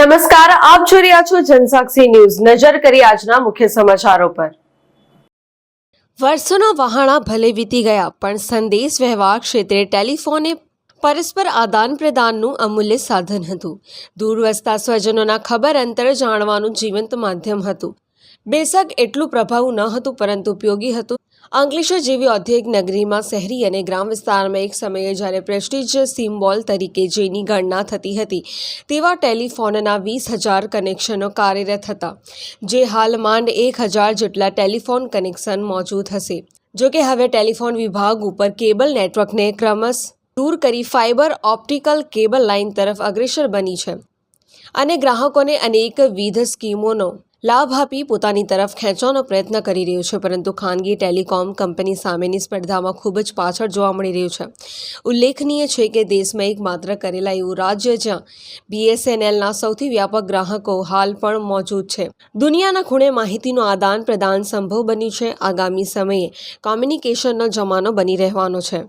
નમસ્કાર, આપ જોઈ રહ્યા છો જનસાક્ષી ન્યૂઝ. નજર કરી આજના મુખ્ય સમાચારો પર. વર્ષોના વહાણા ભલે વીતી ગયા, પણ સંદેશ વ્યવહાર ક્ષેત્રે ટેલિફોને પરસ્પર આદાન પ્રદાનનું અમૂલ્ય સાધન હતું. દૂર વસતા સ્વજનોના ખબર અંતર જાણવાનું જીવંત માધ્યમ હતું. બેશક એટલું પ્રભાવ ન હતું, પરંતુ ઉપયોગી હતું. અંકલેશ્વર જેવી ઔદ્યોગિક નગરીમાં શહેરી અને ગ્રામ વિસ્તારમાં એક સમયે જ્યારે પ્રેસ્ટીજ સિમ્બોલ તરીકે જેની ગણના થતી હતી, તેવા ટેલિફોનના વીસ હજાર કનેક્શનો કાર્યરત હતા, જે હાલ માંડ એક હજાર જેટલા ટેલિફોન કનેક્શન મોજૂદ હશે. જો કે હવે ટેલિફોન વિભાગ ઉપર કેબલ નેટવર્કને ક્રમશ દૂર કરી ફાઇબર ઓપ્ટિકલ કેબલ લાઇન તરફ અગ્રેસર બની છે અને ગ્રાહકોને અનેકવિધ સ્કીમોનો લાભ આપી પોતાની તરફ ખેંચવાનો પ્રયત્ન કરી રહ્યું છે, પરંતુ ખાનગી ટેલિકોમ કંપની સામેની સ્પર્ધામાં ખૂબ જ પાછળ જોવા મળી રહ્યું છે. ઉલ્લેખનીય છે કે દેશમાં એકમાત્ર કરેલા એવું રાજ્ય જ્યાં બીએસએનએલના સૌથી વ્યાપક ગ્રાહકો હાલ પણ મોજૂદ છે. દુનિયાના ખૂણે માહિતીનું આદાન પ્રદાન સંભવ બન્યું છે. આગામી સમયે કોમ્યુનિકેશનનો જમાનો બની રહેવાનો છે.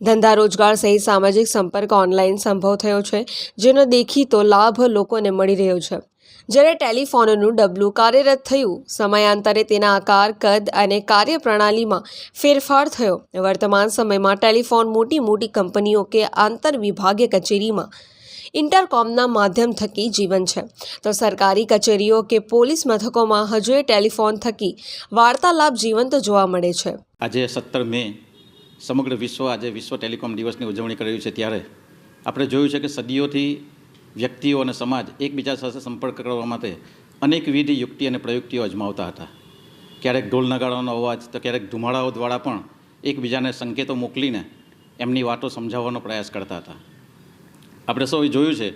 ધંધા રોજગાર સહિત સામાજિક સંપર્ક ઓનલાઈન સંભવ થયો છે, જેનો દેખીતો લાભ લોકોને મળી રહ્યો છે. જ્યારે ટેલિફોનનું ડબલું કાર્યરત થયું, સમયાંતરે તેના આકાર, કદ અને કાર્યપ્રણાલીમાં ફેરફાર થયો. વર્તમાન સમયમાં ટેલિફોન મોટી મોટી કંપનીઓ કે આંતર વિભાગીય કચેરીમાં ઇન્ટરકોમના માધ્યમ થકી જીવન છે. તો સરકારી કચેરીઓ કે પોલીસ મથકોમાં હજુએ ટેલિફોન થકી વાર્તાલાપ જીવંત જોવા મળે છે. આજે સત્તર મે સમગ્ર વિશ્વ આજે વિશ્વ ટેલિકોમ દિવસની ઉજવણી કરી છે ત્યારે આપણે જોયું છે કે સદીઓથી વ્યક્તિઓ અને સમાજ એકબીજા સાથે સંપર્ક કરવા માટે અનેકવિધ યુક્તિ અને પ્રયુક્તિઓ અજમાવતા હતા. ક્યારેક ઢોલ નગાડવાનો અવાજ, તો ક્યારેક ધુમાડાઓ દ્વારા પણ એકબીજાને સંકેતો મોકલીને એમની વાતો સમજાવવાનો પ્રયાસ કરતા હતા. આપણે સૌએ જોયું છે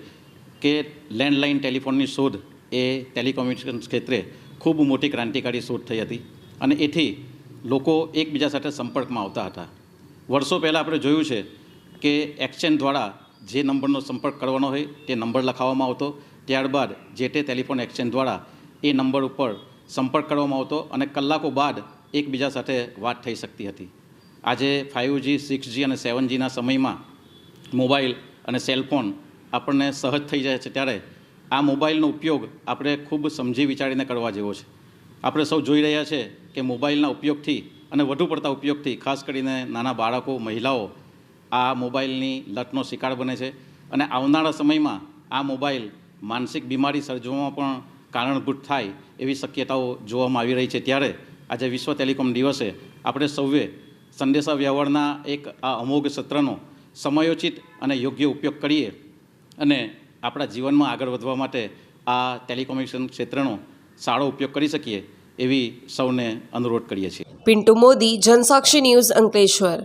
કે લેન્ડલાઇન ટેલિફોનની શોધ એ ટેલિકોમ્યુનિકેશન ક્ષેત્રે ખૂબ મોટી ક્રાંતિકારી શોધ થઈ હતી અને એથી લોકો એકબીજા સાથે સંપર્કમાં આવતા હતા. વર્ષો પહેલાં આપણે જોયું છે કે એક્સચેન્જ દ્વારા જે નંબરનો સંપર્ક કરવાનો હોય તે નંબર લખાવવામાં આવતો. ત્યારબાદ જે તે ટેલિફોન એક્સચેન્જ દ્વારા એ નંબર ઉપર સંપર્ક કરવામાં આવતો અને કલાકો બાદ એકબીજા સાથે વાત થઈ શકતી હતી. આજે ફાઇવ જી સિક્સ જી અને સેવન જીના સમયમાં મોબાઈલ અને સેલફોન આપણને સહજ થઈ જાય છે ત્યારે આ મોબાઈલનો ઉપયોગ આપણે ખૂબ સમજી વિચારીને કરવા જેવો છે. આપણે સૌ જોઈ રહ્યા છે કે મોબાઈલના ઉપયોગથી અને વધુ પડતા ઉપયોગથી ખાસ કરીને નાના બાળકો, મહિલાઓ આ મોબાઈલની લતનો શિકાર બને છે અને આવનારા સમયમાં આ મોબાઈલ માનસિક બીમારી સર્જવામાં પણ કારણભૂત થાય એવી શક્યતાઓ જોવામાં આવી રહી છે. ત્યારે આજે વિશ્વ ટેલિકોમ દિવસે આપણે સૌએ સંદેશા વ્યવહારના એક આ અમોઘ સત્રનો સમયોચિત અને યોગ્ય ઉપયોગ કરીએ અને આપણા જીવનમાં આગળ વધવા માટે આ ટેલિકોમ્યુનિકેશન ક્ષેત્રનો સારો ઉપયોગ કરી શકીએ એવી સૌને અનુરોધ કરીએ છીએ. પિન્ટુ મોદી, જનસાક્ષી ન્યૂઝ અંકલેશ્વર.